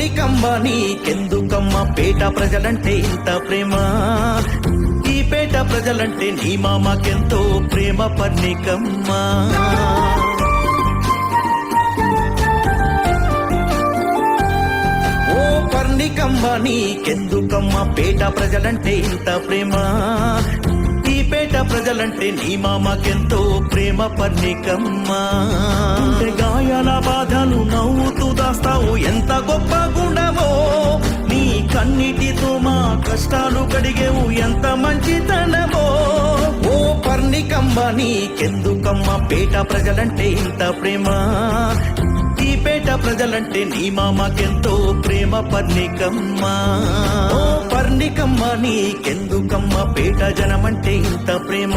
పర్ణికమ్మ నీకెందుకమ్మ? పేట ప్రజలంటే ఇంత ప్రేమ. ఈ పేట ప్రజలంటే నీ మామకెంతో ప్రేమ పర్ణికమ్మ ఓ పర్ణికమ్మ నీకెందుకమ్మ? పేట ప్రజలంటే ఇంత ప్రేమ. పేట ప్రజలంటే నీ మామకెంతో ప్రేమ పన్నికమ్మా. గాయాల బాధలు నవ్వుతూ దాస్తావు ఎంత గొప్ప గుండవో నీ కన్నిటితో మా కష్టాలు కడిగేవు ఎంత మంచితనమో. ఓ పర్ణికమ్మ నీకెందుకమ్మ? పేట ప్రజలంటే ఇంత ప్రేమ. పేట ప్రజలంటే నీ మామకెంతో ప్రేమ పర్ణికమ్మ. ఓ పర్ణికమ్మ నీకెందుకమ్మ? పేట జనమంటే ఇంత ప్రేమ.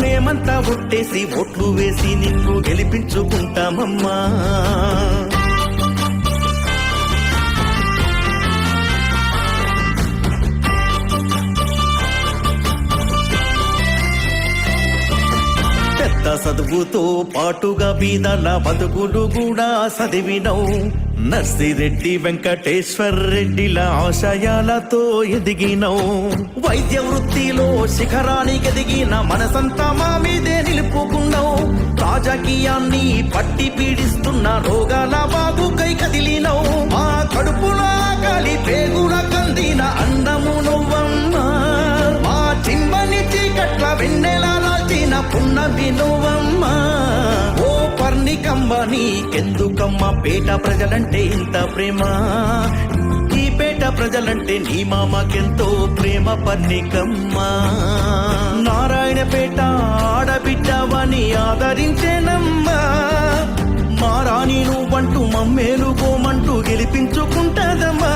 మేమంతా ఒట్టేసి ఒట్లు వేసి నిన్ను గెలిపించుకుంటామమ్మా. చదువుతో పాటుగా బీదల బతుకులు కూడా చదివినవు నర్సిరెడ్డి వెంకటేశ్వర్ రెడ్డిల ఆశయాలతో ఎదిగినవు వైద్య వృత్తిలో శిఖరానికి ఎదిగిన మనసంతా మా మీదే నిలుపుకున్నావు రాజకీయాన్ని పట్టి పీడిస్తున్న రోగాల బాబుకై కదిలినవు మా రాల్చిన పున్నమి ఓ పర్ణికమ్మ నీకెందుకమ్మ? పేట ప్రజలంటే ఇంత ప్రేమ. ఈ పేట ప్రజలంటే నీ మామకెంతో ప్రేమ పర్ణికమ్మ. నారాయణపేట ఆడబిడ్డవని ఆదరించేనమ్మా. మారాని నువ్వంటూ మమ్మేలుకోమంటూ గెలిపించుకుంటదమ్మా.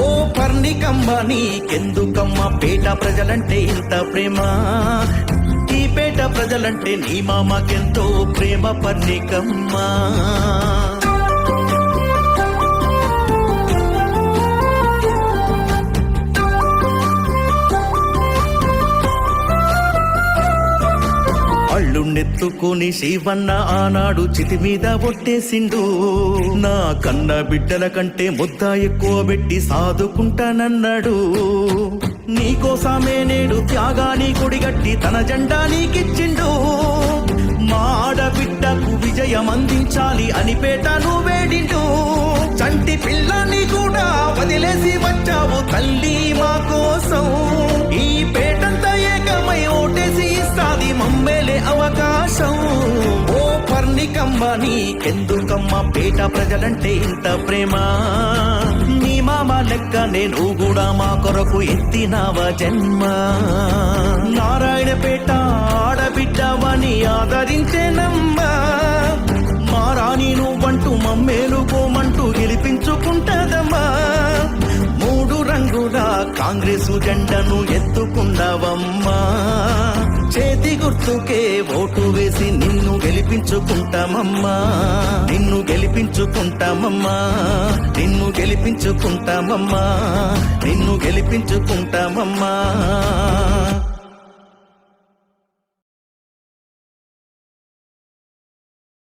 ఓ పర్ణికమ్మ నీకెందుకమ్మ? పేట ప్రజలంటే ఇంత ప్రేమ. ఈ పేట ప్రజలంటే నీ మామకెంతో ప్రేమ పర్ణికమ్మ. నెత్తుకుని శివన్న ఆనాడు చితి మీద ఒట్టేసిండు. నా కన్న బిడ్డల కంటే ముద్ద ఎక్కువ పెట్టి సాదుకుంటానన్నాడు. నీకోసమే నేడు త్యాగాని కొడిగట్టి తన జెండా నీకిచ్చిండు. మా ఆడబిడ్డకు విజయం అందించాలి అని పేటను వేడిండు మమ్మేలే అవకాశం. ఓ పర్ణికమ్మ నీకెందుకమ్మ? పేట ప్రజలంటే ఇంత ప్రేమ. నీ మామ లెక్క నేను కూడా మా కొరకు ఎత్తినావ జన్మ? నారాయణపేట ఆడబిడ్డవని ఆదరించేనమ్మా మారాని నువ్వంటూ మమ్మేలు పోమంటూ మూడు కాంగ్రెసు జెండను ఎత్తుకున్నావమ్మా చేతి గుర్తుకే ఓటు వేసి నిన్ను గెలిపించుకుంటామమ్మా. నిన్ను గెలిపించుకుంటామమ్మా. నిన్ను గెలిపించుకుంటామమ్మా. నిన్ను గెలిపించుకుంటామమ్మా.